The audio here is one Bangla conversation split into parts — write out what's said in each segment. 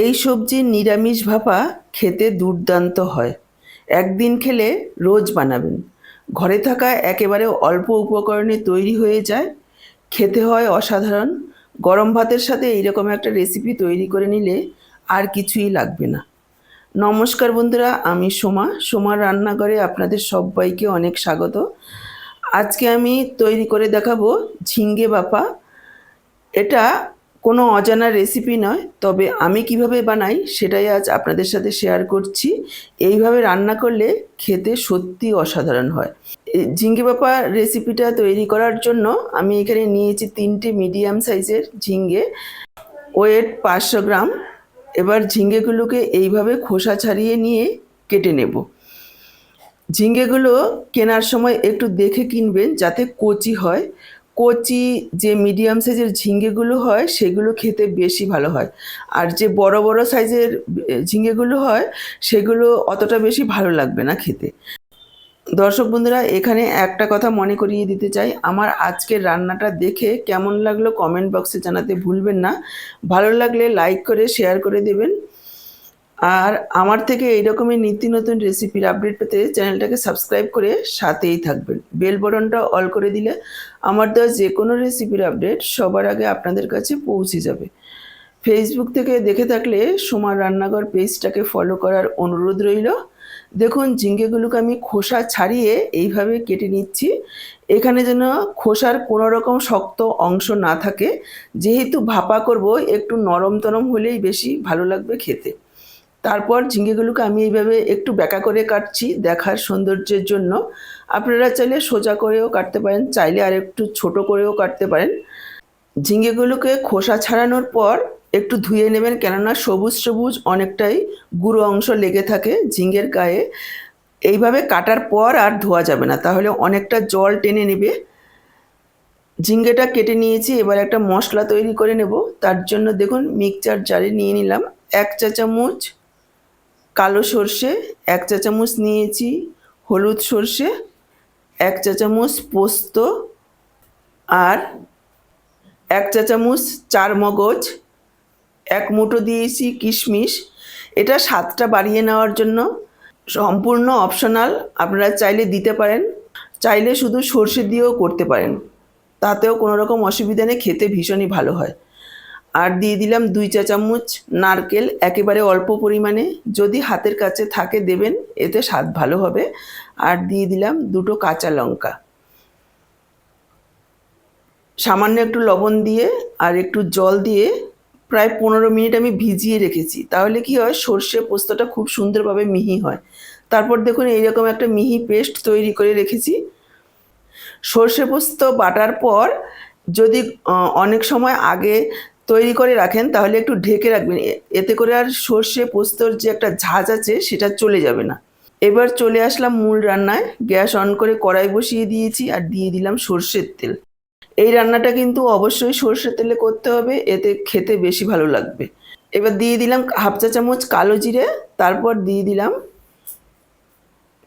এই সবজির নিরামিষ ভাপা খেতে দুর্দান্ত হয়। একদিন খেলে রোজ বানাবেন। ঘরে থাকা একেবারে অল্প উপকরণে তৈরি হয়ে যায়। খেতে হয় অসাধারণ। গরম ভাতের সাথে এইরকম একটা রেসিপি তৈরি করে নিলে আর কিছুই লাগবে না। নমস্কার বন্ধুরা, আমি সোমা। সোমার রান্নাঘরে আপনাদের সবাইকে অনেক স্বাগত। আজকে আমি তৈরি করে দেখাবো ঝিঙ্গে বাপা এটা কোনো অজানা রেসিপি নয়, তবে আমি কীভাবে বানাই সেটাই আজ আপনাদের সাথে শেয়ার করছি। এইভাবে রান্না করলে খেতে সত্যি অসাধারণ হয়। ঝিঙ্গে বাপা রেসিপিটা তৈরি করার জন্য আমি এখানে নিয়েছি তিনটে মিডিয়াম সাইজের ঝিঙ্গে। ওয়েট পাঁচশো গ্রাম। এবার ঝিঙ্গেগুলোকে এইভাবে খোসা ছাড়িয়ে নিয়ে কেটে নেব। ঝিঙ্গেগুলো কেনার সময় একটু দেখে কিনবেন যাতে কচি হয়। কচি যে মিডিয়াম সাইজের ঝিঙ্গেগুলো হয়, সেগুলো খেতে বেশি ভালো হয়। আর যে বড় বড় সাইজের ঝিঙ্গেগুলো হয়, সেগুলো অতটা বেশি ভালো লাগবে না খেতে। দর্শক বন্ধুরা, এখানে একটা কথা মনে করিয়ে দিতে চাই। আমার আজকের রান্নাটা দেখে কেমন লাগল কমেন্ট বক্সে জানাতে ভুলবেন না। ভালো লাগলে লাইক করে শেয়ার করে দেবেন। আর আমার থেকে এইরকমই নিত্য নতুন রেসিপির আপডেট পেতে চ্যানেলটাকে সাবস্ক্রাইব করে সাথেই থাকবেন। বেল বটনটা অল করে দিলে আমার দেওয়া যে কোনো রেসিপির আপডেট সবার আগে আপনাদের কাছে পৌঁছে যাবে। ফেসবুক থেকে দেখে থাকলে সোমার রান্নাঘর পেজটাকে ফলো করার অনুরোধ রইল। দেখুন, ঝিঙ্গেগুলোকে আমি খোসা ছাড়িয়ে এইভাবে কেটে নিচ্ছি। এখানে যেন খোসার কোনো রকম শক্ত অংশ না থাকে। যেহেতু ভাপা করব, একটু নরম তরম হলেই বেশি ভালো লাগবে খেতে। তারপর ঝিঙ্গেগুলোকে আমি এইভাবে একটু ব্যাকা করে কাটছি দেখার সৌন্দর্যের জন্য। আপনারা চাইলে সোজা করেও কাটতে পারেন, চাইলে আর একটু ছোট করেও কাটতে পারেন। ঝিঙ্গেগুলোকে খোসা ছাড়ানোর পর একটু ধুয়ে নেবেন, কেননা সবুজ সবুজ অনেকটাই গুঁড়ো অংশ লেগে থাকে ঝিঙ্গের গায়ে। এইভাবে কাটার পর আর ধোয়া যাবে না, তাহলে অনেকটা জল টেনে নেবে। ঝিঙ্গেটা কেটে নিয়েছি, এবার একটা মশলা তৈরি করে নেব। তার জন্য দেখুন, মিক্সচার জারে নিয়ে নিলাম। এক চা চামচ কালো সর্ষে, এক চা চামচ নিয়েছি, হলুদ সর্ষে, এক চা চামচ পোস্ত আর এক চা চামচ চার মগজ এক মুঠো দিয়েছি কিশমিশ। এটা স্বাদটা বাড়িয়ে নেওয়ার জন্য সম্পূর্ণ অপশনাল, আপনারা চাইলে দিতে পারেন, চাইলে শুধু সর্ষে দিয়েও করতে পারেন। তাতেও কোনো রকম অসুবিধা নেই, খেতে ভীষণই ভালো হয়। আর দিয়ে দিলাম দুই চা চামচ নারকেল, একেবারে অল্প পরিমাণে। যদি হাতের কাছে থাকে দেবেন, এতে স্বাদ ভালো হবে। আর দিয়ে দিলাম দুটো কাঁচা লঙ্কা। সামান্য একটু লবণ দিয়ে আর একটু জল দিয়ে প্রায় পনেরো মিনিট আমি ভিজিয়ে রেখেছি। তাহলে কি হয়, সর্ষে পোস্তটা খুব সুন্দরভাবে মিহি হয়। তারপর দেখুন, এইরকম একটা মিহি পেস্ট তৈরি করে রেখেছি। সর্ষে পোস্ত বাটার পর যদি অনেক সময় আগে তৈরি করে রাখেন, তাহলে একটু ঢেকে রাখবেন। এতে করে আর সর্ষে পোস্তর যে একটা ঝাঁজ আছে, সেটা চলে যাবে না। এবার চলে আসলাম মূল রান্নায়। গ্যাস অন করে কড়াই বসিয়ে দিয়েছি আর দিয়ে দিলাম সর্ষের তেল। এই রান্নাটা কিন্তু অবশ্যই সর্ষের তেলে করতে হবে, এতে খেতে বেশি ভালো লাগবে। এবার দিয়ে দিলাম হাফ চা চামচ কালো জিরে, তারপর দিয়ে দিলাম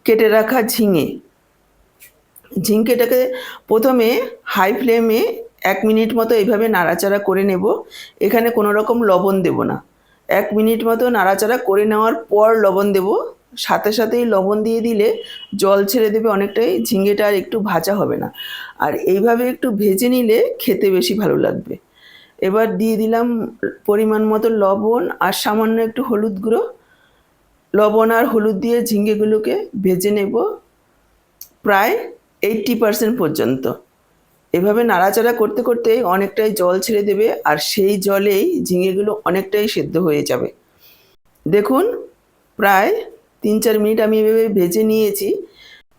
কেটে রাখা ঝিঙে। ঝিঙ্কেটাকে প্রথমে হাই ফ্লেমে এক মিনিট মতো এইভাবে নাড়াচাড়া করে নেব। এখানে কোনো রকম লবণ দেব না। এক মিনিট মতো নাড়াচাড়া করে নেওয়ার পর লবণ দেব। সাথে সাথেই লবণ দিয়ে দিলে জল ছেড়ে দেবে অনেকটাই ঝিঙ্গেটা আর একটু ভাজা হবে না। আর এইভাবে একটু ভেজে নিলে খেতে বেশি ভালো লাগবে। এবার দিয়ে দিলাম পরিমাণ মতো লবণ আর সামান্য একটু হলুদ গুঁড়ো। লবণ আর হলুদ দিয়ে ঝিঙ্গেগুলোকে ভেজে নেব প্রায় এইট্টি পার্সেন্ট পর্যন্ত। এভাবে নাড়াচাড়া করতে করতে অনেকটাই জল ছেড়ে দেবে আর সেই জলেই ঝিঙেগুলো অনেকটাই সেদ্ধ হয়ে যাবে। দেখুন, প্রায় তিন চার মিনিট আমি এভাবে ভেজে নিয়েছি।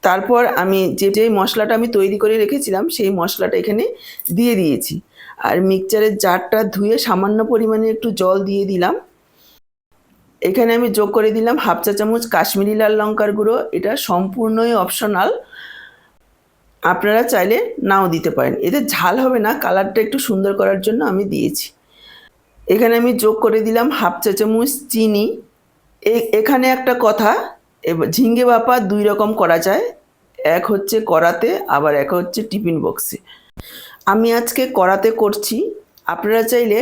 তারপর আমি যে যে মশলাটা আমি তৈরি করে রেখেছিলাম, সেই মশলাটা এখানে দিয়ে দিয়েছি। আর মিক্সচারের জারটা ধুয়ে সামান্য পরিমাণে একটু জল দিয়ে দিলাম। এখানে আমি যোগ করে দিলাম হাফ চা চামচ কাশ্মীরি লাল লঙ্কার গুঁড়ো। এটা সম্পূর্ণই অপশনাল আপনারা চাইলে নাও দিতে পারেন। এতে ঝাল হবে না, কালারটা একটু সুন্দর করার জন্য আমি দিয়েছি। এখানে আমি যোগ করে দিলাম হাফ চা চামচ চিনি এখানে একটা কথা ঝিঙ্গে বাপা দুই রকম করা যায়, এক হচ্ছে কড়াতে, আবার এক হচ্ছে টিফিন বক্সে। আমি আজকে কড়াতে করছি, আপনারা চাইলে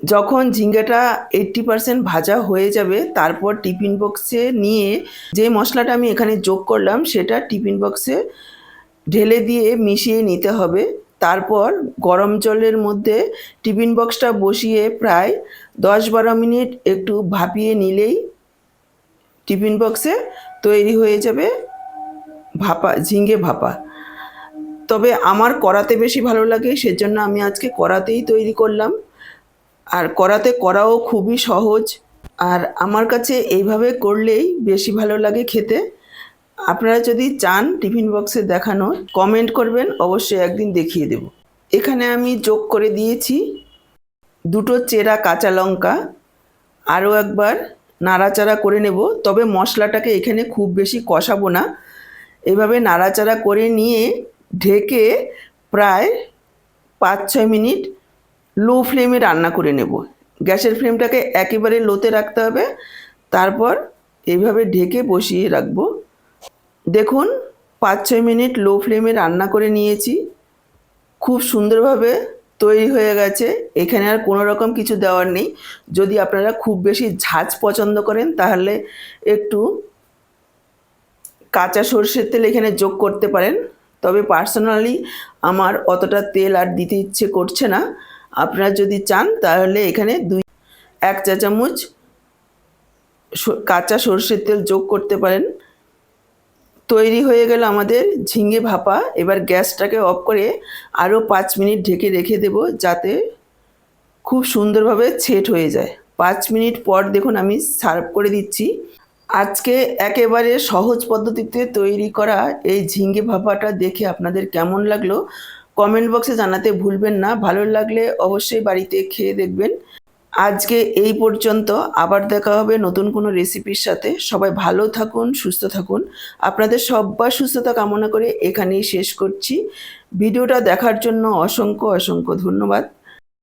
যখন ঝিঙ্গাটা এইট্টি পারসেন্ট ভাজা হয়ে যাবে, তারপর টিফিন বক্সে নিয়ে যে মশলাটা আমি এখানে যোগ করলাম, সেটা টিফিন বক্সে ঢেলে দিয়ে মিশিয়ে নিতে হবে। তারপর গরম জলের মধ্যে টিফিন বক্সটা বসিয়ে প্রায় দশ বারো মিনিট একটু ভাপিয়ে নিলেই টিফিন বক্সে তৈরি হয়ে যাবে ভাপা ঝিঙ্গে ভাপা। তবে আমার করাতে বেশি ভালো লাগে, সেজন্য আমি আজকে কড়াতেই তৈরি করলাম। আর কড়াতে করাও খুবই সহজ। আর আমার কাছে এইভাবে করলেই বেশি ভালো লাগে খেতে। আপনারা যদি চান টিফিন বক্সে দেখানো, কমেন্ট করবেন, অবশ্যই একদিন দেখিয়ে দেব। এখানে আমি যোগ করে দিয়েছি দুটো চেরা কাঁচা লঙ্কা, আরও একবার নাড়াচাড়া করে নেব। তবে মশলাটাকে এখানে খুব বেশি কষাবো না। এভাবে নাড়াচাড়া করে নিয়ে ঢেকে প্রায় পাঁচ ছয় মিনিট লো ফ্লেমে রান্না করে নেব। গ্যাসের ফ্লেমটাকে একেবারে লোতে রাখতে হবে। তারপর এইভাবে ঢেকে বসিয়ে রাখব। দেখুন, পাঁচ, ছয় মিনিট লো ফ্লেমে রান্না করে নিয়েছি। খুব সুন্দরভাবে তৈরি হয়ে গেছে। এখানে আর কোনো রকম কিছু দেওয়ার নেই। যদি আপনারা খুব বেশি ঝাঁজ পছন্দ করেন, তাহলে একটু কাঁচা সর্ষের তেল এখানে যোগ করতে পারেন। তবে পার্সোনালি আমার অতটা তেল আর দিতে ইচ্ছে করছে না। আপনারা যদি চান, তাহলে এখানে দুই, এক চা চামচ কাঁচা সর্ষের তেল যোগ করতে পারেন। তৈরি হয়ে গেল আমাদের ঝিঙে ভাপা। এবার গ্যাসটাকে অফ করে আরও পাঁচ মিনিট ঢেকে রেখে দেব যাতে খুব সুন্দরভাবে ছেট হয়ে যায়। পাঁচ মিনিট পর দেখুন আমি সার্ভ করে দিচ্ছি। আজকে একেবারে সহজ পদ্ধতিতে তৈরি করা এই ঝিঙ্গে ভাপাটা দেখে আপনাদের কেমন লাগল? কমেন্ট বক্সে জানাতে ভুলবেন না। ভালো লাগলে অবশ্যই বাড়িতে খেয়ে দেখবেন। আজকে এই পর্যন্ত। আবার দেখা হবে নতুন কোনো রেসিপির সাথে। সবাই ভালো থাকুন, সুস্থ থাকুন। আপনাদের সব্বার সুস্থতা কামনা করে এখানেই শেষ করছি। ভিডিওটা দেখার জন্য অসংখ্য অসংখ্য ধন্যবাদ।